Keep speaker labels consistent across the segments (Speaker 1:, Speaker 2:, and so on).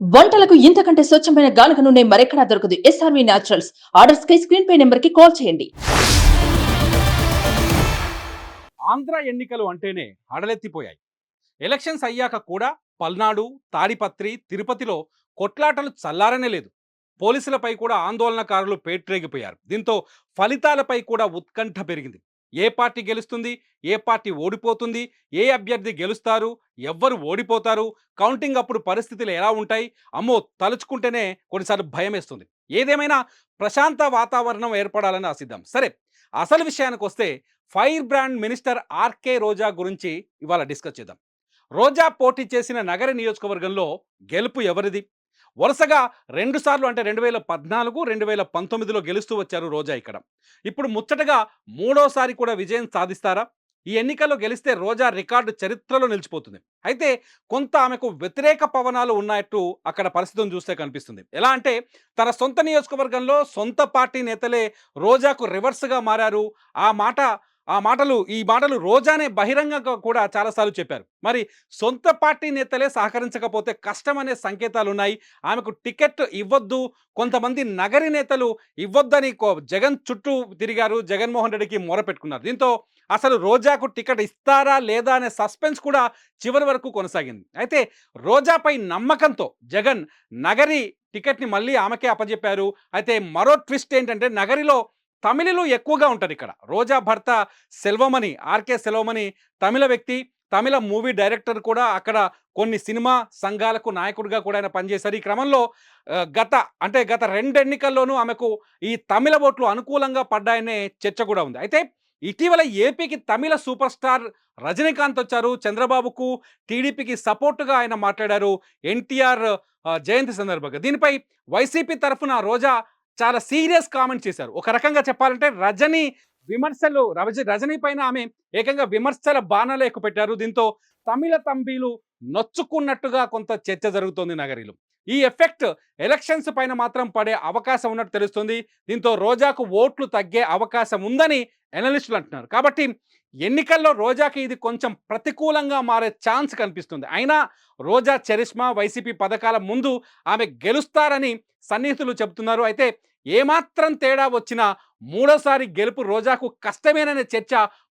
Speaker 1: వంటలకు ఇంతకంటే స్వచ్ఛమైన గానుక నూనె మరెక్కడా దొరకదు. ఎస్ఆర్వి న్యాచురల్స్ ఆర్డర్స్ కై స్క్రీన్ పై నెంబర్కి కాల్ చేయండి.
Speaker 2: ఆంధ్ర ఎన్నికలు అంటేనే అడలెత్తిపోయాయి ఎలక్షన్స్ అయ్యాక కూడా పల్నాడు తాడిపత్రి తిరుపతిలో కొట్లాటలు చల్లారనే లేదు. పోలీసులపై కూడా ఆందోళనకారులు పేట్రేగిపోయారు. దీంతో ఫలితాలపై కూడా ఉత్కంఠ పెరిగింది. ఏ పార్టీ గెలుస్తుంది? ఏ పార్టీ ఓడిపోతుంది? ఏ అభ్యర్థి గెలుస్తారు? ఎవ్వరు ఓడిపోతారు? కౌంటింగ్ అప్పుడు పరిస్థితులు ఎలా ఉంటాయి? అమ్మో! తలుచుకుంటేనే కొన్నిసార్లు భయం వేస్తుంది. ఏదేమైనా ప్రశాంత వాతావరణం ఏర్పడాలని ఆశిద్దాం. సరే అసలు విషయానికి వస్తే fire brand minister RK Roja గురించి ఇవాళ డిస్కస్ చేద్దాం. రోజా పోటీ చేసిన నగర నియోజకవర్గంలో గెలుపు ఎవరిది? వరుసగా రెండుసార్లు అంటే రెండు వేల పద్నాలుగు రెండు వేల పంతొమ్మిదిలో గెలుస్తూ వచ్చారు రోజా ఇక్కడ. ఇప్పుడు ముచ్చటగా మూడోసారి కూడా విజయం సాధిస్తారా? ఈ ఎన్నికల్లో గెలిస్తే రోజా రికార్డు చరిత్రలో నిలిచిపోతుంది. అయితే కొంత ఆమెకు వ్యతిరేక పవనాలు ఉన్నట్టు అక్కడ పరిస్థితిని చూస్తే కనిపిస్తుంది. ఎలా అంటే తన సొంత నియోజకవర్గంలో సొంత పార్టీ నేతలే రోజాకు రివర్స్గా మారారు. ఆ మాట ఆ మాటలు ఈ మాటలు రోజానే బహిరంగంగా కూడా చాలాసార్లు చెప్పారు. మరి సొంత పార్టీ నేతలే సహకరించకపోతే కష్టం అనే సంకేతాలు ఉన్నాయి ఆమెకు టికెట్ ఇవ్వద్దు. కొంతమంది నగరి నేతలు ఇవ్వద్దని కో- జగన్ చుట్టూ తిరిగారు. జగన్మోహన్ రెడ్డికి మొరపెట్టుకున్నారు దీంతో అసలు రోజాకు టికెట్ ఇస్తారా లేదా అనే సస్పెన్స్ కూడా చివరి వరకు కొనసాగింది. అయితే రోజాపై నమ్మకంతో జగన్ నగరి టికెట్ని మళ్ళీ ఆమెకే అప్పజెప్పారు. అయితే మరో ట్విస్ట్ ఏంటంటే నగరిలో తమిళలు ఎక్కువగా ఉంటారు ఇక్కడ. రోజా భర్త సెల్వమణి ఆర్కే సెల్వమణి తమిళ వ్యక్తి తమిళ మూవీ డైరెక్టర్ కూడా అక్కడ కొన్ని సినిమా సంఘాలకు నాయకుడిగా కూడా ఆయన పనిచేశారు. ఈ క్రమంలో గత అంటే గత రెండు ఎన్నికల్లోనూ ఆమెకు ఈ తమిళ ఓట్లు అనుకూలంగా పడ్డాయనే చర్చ కూడా ఉంది. అయితే ఇటీవల ఏపీకి తమిళ సూపర్ స్టార్ రజనీకాంత్ వచ్చారు. చంద్రబాబుకు టీడీపీకి సపోర్టుగా ఆయన మాట్లాడారు. ఎన్టీఆర్ జయంతి సందర్భంగా. దీనిపై వైసీపీ తరఫున రోజా చాలా సీరియస్ కామెంట్ చేశారు. ఒక రకంగా చెప్పాలంటే రజనీ విమర్శలు రజ రజనీ పైన ఆమె ఏకంగా విమర్శల బాణాలు ఎక్కుపెట్టారు దీంతో తమిళ తంబీలు నొచ్చుకున్నట్టుగా కొంత చర్చ జరుగుతోంది నగరిలో. ఈ ఎఫెక్ట్ ఎలక్షన్స్ పైన మాత్రం పడే అవకాశం ఉన్నట్టు తెలుస్తుంది. దీంతో రోజాకు ఓట్లు తగ్గే అవకాశం ఉందని ఎనలిస్టులు అంటున్నారు. కాబట్టి ఎన్నికల్లో రోజాకి ఇది కొంచెం ప్రతికూలంగా మారే ఛాన్స్ కనిపిస్తుంది. అయినా రోజా చరిష్మా వైసీపీ పథకాల ముందు ఆమె గెలుస్తారని సన్నిహితులు చెబుతున్నారు. అయితే ఏమాత్రం తేడా వచ్చినా మూడోసారి గెలుపు రోజాకు కష్టమేననే చర్చ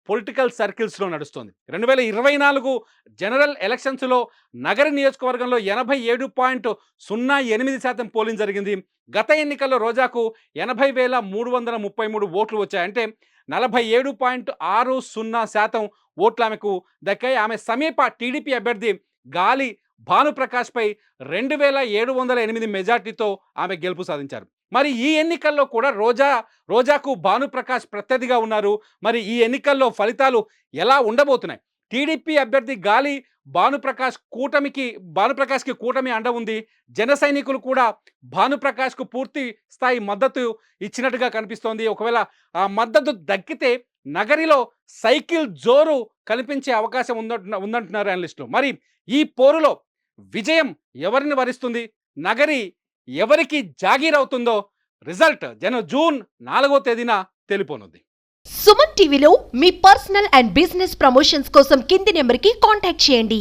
Speaker 2: పొలిటికల్ సర్కిల్స్లో నడుస్తోంది. రెండు వేల ఇరవై నాలుగు జనరల్ ఎలక్షన్స్లో నగర నియోజకవర్గంలో ఎనభై ఏడు పాయింట్ సున్నా ఎనిమిది శాతం పోలింగ్ జరిగింది. గత ఎన్నికల్లో రోజాకు ఎనభై వేల మూడు వందల ముప్పై మూడు ఓట్లు వచ్చాయంటే నలభై ఏడు పాయింట్ ఆరు సున్నా శాతం ఓట్లు ఆమెకు దక్కాయి. ఆమె సమీప టీడీపీ అభ్యర్థి గాలి భానుప్రకాష్పై రెండు వేల ఏడు వందల ఎనిమిది మెజార్టీతో ఆమె గెలుపు సాధించారు. మరి ఈ ఎన్నికల్లో కూడా రోజా రోజాకు భానుప్రకాష్ ప్రత్యర్థిగా ఉన్నారు. మరి ఈ ఎన్నికల్లో ఫలితాలు ఎలా ఉండబోతున్నాయి? టీడీపీ అభ్యర్థి గాలి భానుప్రకాష్ కూటమికి భానుప్రకాష్కి కూటమి అండ ఉంది. జన సైనికులు కూడా భానుప్రకాష్కు పూర్తి స్థాయి మద్దతు ఇచ్చినట్టుగా కనిపిస్తోంది. ఒకవేళ ఆ మద్దతు దక్కితే నగరిలో సైకిల్ జోరు కనిపించే అవకాశం ఉందంటున్న ఉందంటున్నారు అనలిస్టులు మరి ఈ పోరులో విజయం ఎవరిని వరిస్తుంది? నగరి ఎవరికి జాగీర్ అవుతుందో రిజల్ట్ జన జూన్ నాలుగో తేదీన తెలిపోనుంది.
Speaker 3: సుమన్ టీవీలో మీ పర్సనల్ అండ్ బిజినెస్ ప్రమోషన్స్ కోసం కింది నెంబర్కి కాంటాక్ట్ చేయండి.